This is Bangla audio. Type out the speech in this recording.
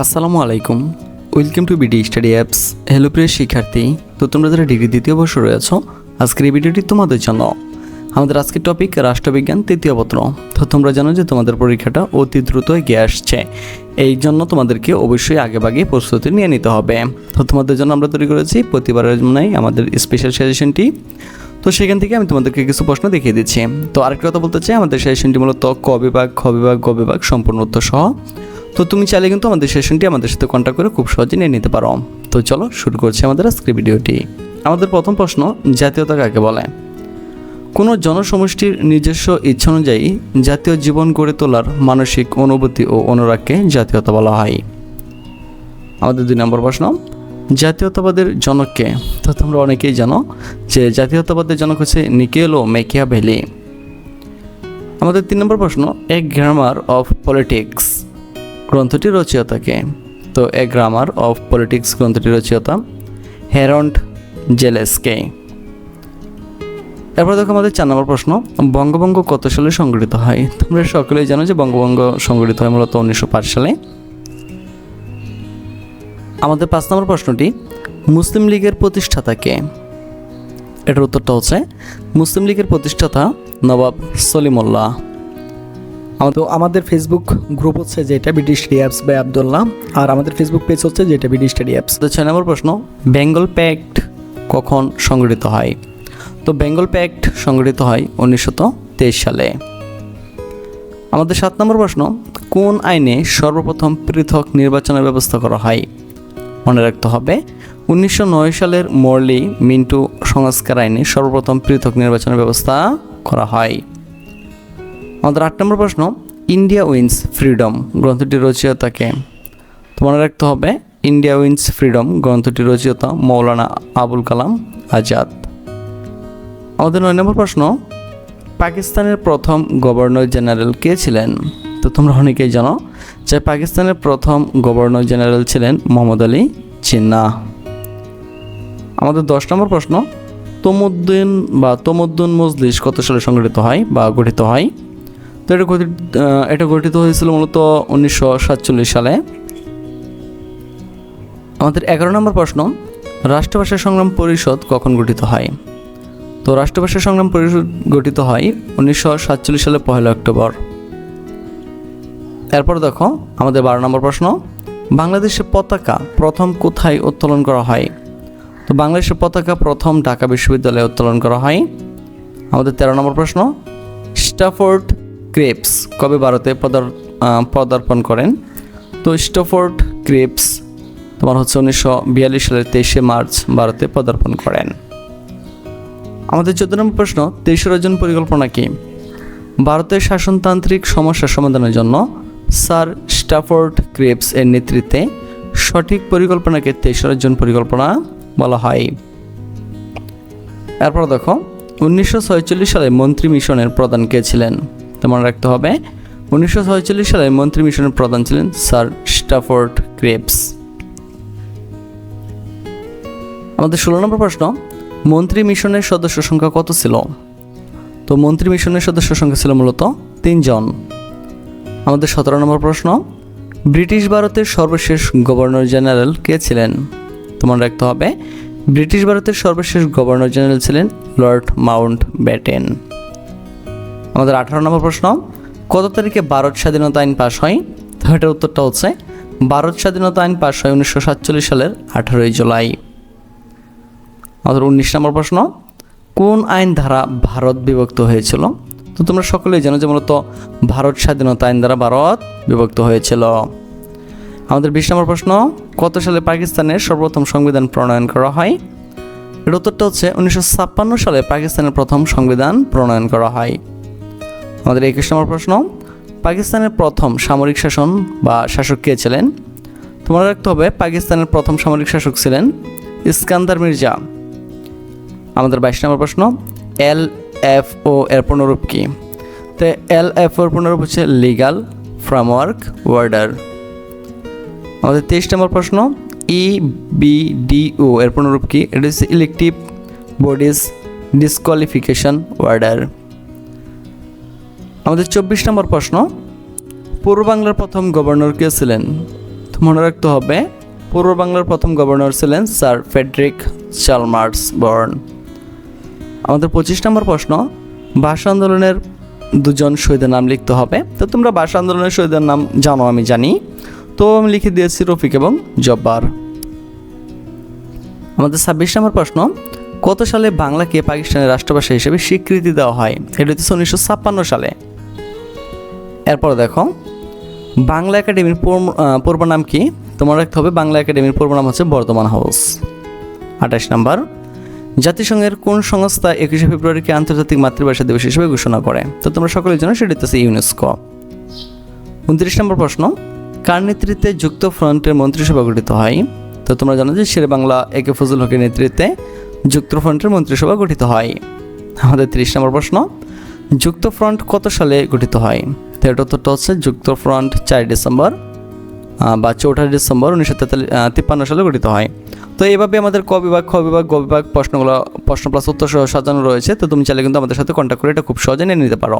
আসসালামু আলাইকুম। Welcome to B D study apps hello প্রিয় শিক্ষার্থী। তো তোমরা যারা ডিগ্রি দ্বিতীয় বর্ষ রয়েছ, আজকের এই ভিডিওটি তোমাদের জন্য। আমাদের আজকের টপিক রাষ্ট্রবিজ্ঞান তৃতীয় পত্র। তো তোমরা জানো যে তোমাদের পরীক্ষাটা অতি দ্রুত এগিয়ে আসছে। এই জন্য তোমাদেরকে অবশ্যই আগেভাগে প্রস্তুতি নিয়ে নিতে হবে। তো তোমাদের জন্য আমরা তৈরি করেছি, প্রতিবারের জন্যই আমাদের স্পেশাল সাজেশনটি তো সেখান থেকে আমি তোমাদেরকে কিছু প্রশ্ন দেখিয়ে দিচ্ছি। তো আরেকটা কথা বলতে চাই, আমাদের সেশনটি মূলত ক বিভাগ, খ বিভাগ, গ বিভাগ সম্পূর্ণ উত্তর সহ। তো তুমি চাইলে কিন্তু আমাদের সেশনটি আমাদের সাথে কন্ট্যাক্ট করে খুব সহজে নিয়ে নিতে পারো। তো চলো শুরু করছি আমাদের আজকের ভিডিওটি আমাদের প্রথম প্রশ্ন, জাতীয়তা কাকে বলে? কোনো জনসমষ্টির নিজস্ব ইচ্ছা অনুযায়ী জাতীয় জীবন গড়ে তোলার মানসিক অনুভূতি ও অনুরাগকে জাতীয়তা বলা হয়। আমাদের দুই নম্বর প্রশ্ন জাতীয়তাবাদের জনককে তো তোমরা অনেকেই জানো যে জাতীয়তাবাদের জনক হচ্ছে নিকেল মেকিয়া ভ্যালি আমাদের তিন নম্বর প্রশ্ন এ গ্রামার অফ পলিটিক্স গ্রন্থটির রচয়িতাকে তো এ গ্রামার অফ পলিটিক্স গ্রন্থটির রচয়িতা হেরন্ড জেলেসকে এরপর দেখো আমাদের চার নম্বর প্রশ্ন, বঙ্গভঙ্গ কত সালে সংগঠিত হয়? তোমরা সকলেই জানো যে বঙ্গভঙ্গ সংগঠিত হয় মূলত উনিশশো পাঁচ সালে। আমাদের পাঁচ নম্বর প্রশ্নটি মুসলিম লীগের প্রতিষ্ঠাতাকে এটার উত্তরটা হচ্ছে মুসলিম লীগের প্রতিষ্ঠাতা নবাব সলিমুল্লাহ। তো আমাদের ফেসবুক গ্রুপ হচ্ছে যেটা BD study apps by Abdullah আর আমাদের ফেসবুক পেজ হচ্ছে যেটা বিডি স্টাডি অ্যাপস তো ছয় নম্বর প্রশ্ন বেঙ্গল প্যাক্ট কখন সংগঠিত হয়? তো বেঙ্গল প্যাক্ট সংগঠিত হয় উনিশশো তেইশ সালে। আমাদের সাত নম্বর প্রশ্ন কোন আইনে সর্বপ্রথম পৃথক নির্বাচনের ব্যবস্থা করা হয়? মনে রাখতে হবে। উনিশশো নয় সালের মর্লি মিন্টু সংস্কার আইনে সর্বপ্রথম পৃথক নির্বাচনের ব্যবস্থা করা হয়। আমাদের আট নম্বর প্রশ্ন, ইন্ডিয়া উইন্স ফ্রিডম গ্রন্থটির রচয়িতাকে তো মনে রাখতে হবে, ইন্ডিয়া উইন্স ফ্রিডম গ্রন্থটির রচয়িতা মৌলানা আবুল কালাম আজাদ। আমাদের নয় নম্বর প্রশ্ন, পাকিস্তানের প্রথম গভর্নর জেনারেল কে ছিলেন? তো তোমরা অনেকেই জানো যে পাকিস্তানের প্রথম গভর্নর জেনারেল ছিলেন মোহাম্মদ আলী জিন্না আমাদের দশ নম্বর প্রশ্ন, তমুদ্দিন বা তমুদ্দিন মজলিস কত সালে সংগঠিত হয় বা গঠিত হয়? তো এটা গঠিত এটা গঠিত হয়েছিল মূলত উনিশশো সাতচল্লিশ সালে। আমাদের এগারো নম্বর প্রশ্ন, রাষ্ট্রভাষা সংগ্রাম পরিষদ কখন গঠিত হয়? তো রাষ্ট্রভাষা সংগ্রাম পরিষদ গঠিত হয় উনিশশো সাতচল্লিশ সালে পহেলা অক্টোবর। এরপর দেখো, আমাদের বারো নম্বর প্রশ্ন, বাংলাদেশের পতাকা প্রথম কোথায় উত্তোলন করা হয়? তো বাংলাদেশের পতাকা প্রথম ঢাকা বিশ্ববিদ্যালয়ে উত্তোলন করা হয়। আমাদের তেরো নম্বর প্রশ্ন, স্টাফোর্ড ক্রেপস কবে ভারতে পদার পদার্পণ করেন? তো স্টাফোর্ড ক্রেপস তোমার হচ্ছে উনিশশো বিয়াল্লিশ সালের তেইশে মার্চ ভারতে পদার্পণ করেন। আমাদের চোদ্দ নম্বর প্রশ্ন তেইশ রজন পরিকল্পনা কি? ভারতের শাসনতান্ত্রিক সমস্যা সমাধানের জন্য স্যার স্টাফোর্ড ক্রেপস এর নেতৃত্বে সঠিক পরিকল্পনাকে তেইশ রজন পরিকল্পনা বলা হয়। এরপর দেখো, উনিশশো সালে মন্ত্রী মিশনের প্রধান কে ছিলেন? তো মনে রাখতে হবে, উনিশশো সালে মন্ত্রী মিশনের প্রধান ছিলেন স্যার স্টাফোর্ড ক্রেপস। আমাদের ষোলো নম্বর প্রশ্ন, মন্ত্রী মিশনের সদস্য সংখ্যা কত ছিল? তো মন্ত্রী মিশনের সদস্য সংখ্যা ছিল মূলত তিনজন। আমাদের সতেরো নম্বর প্রশ্ন, ব্রিটিশ ভারতের সর্বশেষ গভর্নর জেনারেল কে ছিলেন? তোমার রাখতে হবে, ব্রিটিশ ভারতের সর্বশেষ গভর্নর জেনারেল ছিলেন লর্ড মাউন্ট ব্যাটেন। আমাদের আঠারো নম্বর প্রশ্ন, কত তারিখে ভারত স্বাধীনতা আইন পাশ হয়? তো এটার উত্তরটা হচ্ছে, ভারত স্বাধীনতা আইন পাশ হয় উনিশশো সাতচল্লিশ সালের আঠারোই জুলাই। আমাদের উনিশ নম্বর প্রশ্ন, কোন আইন ধারা ভারত বিভক্ত হয়েছিল? তো তোমরা সকলেই জানো যে মূলত ভারত স্বাধীনতা আইন দ্বারা ভারত বিভক্ত হয়েছিল। আমাদের বিশ নম্বর প্রশ্ন, কত সালে পাকিস্তানের সর্বপ্রথম সংবিধান প্রণয়ন করা হয়? এর উত্তরটা হচ্ছে উনিশশো ছাপ্পান্ন সালে পাকিস্তানের প্রথম সংবিধান প্রণয়ন করা হয়। আমাদের একুশ নম্বর প্রশ্ন, পাকিস্তানের প্রথম সামরিক শাসন বা শাসক কে ছিলেন? তোমার রাখতে হবে, পাকিস্তানের প্রথম সামরিক শাসক ছিলেন ইস্কান্দার মির্জা। আমাদের বাইশ নম্বর প্রশ্ন, এল এফ ও এর পুনরূপ কি? তো এল এফ ওর পুনরূপ হচ্ছে লিগাল ফ্রেমওয়ার্ক ওয়ার্ডার আমাদের তেইশ নম্বর প্রশ্ন ই বি ডি ও এর পুনরূপ কি? এটা হচ্ছে ইলেকটিভ বডিজ ডিসকোয়ালিফিকেশন ওয়ার্ডার আমাদের চব্বিশ নম্বর প্রশ্ন, পূর্ব বাংলার প্রথম গভর্নর কে ছিলেন? মনে রাখতে হবে, পূর্ব বাংলার প্রথম গভর্নর ছিলেন স্যার ফেডরিক চালমার্স বর্ন। আমাদের পঁচিশ নম্বর প্রশ্ন, ভাষা আন্দোলনের দুজন শহীদের নাম লিখতে হবে। তো তোমরা ভাষা আন্দোলনের শহীদের নাম জানো, আমি জানি। তো আমি লিখে দিয়েছি রফিক এবং জব্বার। আমাদের ছাব্বিশ নম্বর প্রশ্ন, কত সালে বাংলাকে পাকিস্তানের রাষ্ট্রভাষা হিসেবে স্বীকৃতি দেওয়া হয়? এটা হচ্ছে উনিশশো ছাপ্পান্ন সালে। এরপর দেখো, বাংলা একাডেমির পূর্ব- নাম কি? তোমার রাখতে হবে, বাংলা একাডেমির পূর্ব নাম হচ্ছে বর্ধমান হাউস। আঠাশ নাম্বার জাতিসংঘের কোন সংস্থা একুশে ফেব্রুয়ারিকে আন্তর্জাতিক মাতৃভাষা দিবস হিসেবে ঘোষণা করে? তো তোমরা সকলের জন্য সেটি হচ্ছে ইউনেস্কো। উনত্রিশ নম্বর প্রশ্ন, কার নেতৃত্বে যুক্ত ফ্রন্টের মন্ত্রিসভা গঠিত হয়? তো তোমরা জানো যে শেরে বাংলা একে ফজল হকের নেতৃত্বে যুক্ত ফ্রন্টের মন্ত্রিসভা গঠিত হয়। আমাদের তিরিশ নম্বর প্রশ্ন, যুক্ত ফ্রন্ট কত সালে গঠিত হয়? তো এটা উত্তরটা হচ্ছে যুক্ত ফ্রন্ট চার ডিসেম্বর বা চৌঠা ডিসেম্বর উনিশশো তেতাল্লিশ তিপ্পান্ন সালে গঠিত হয়। তো এইভাবে আমাদের ক বিভাগ, খ বিভাগ, গ বিভাগ প্রশ্নগুলো, প্রশ্ন প্লাস উত্তর সহ সাজানো রয়েছে। তো তুমি চাইলে কিন্তু আমাদের সাথে কন্ট্যাক্ট করে এটা খুব সহজে নিয়ে নিতে পারো।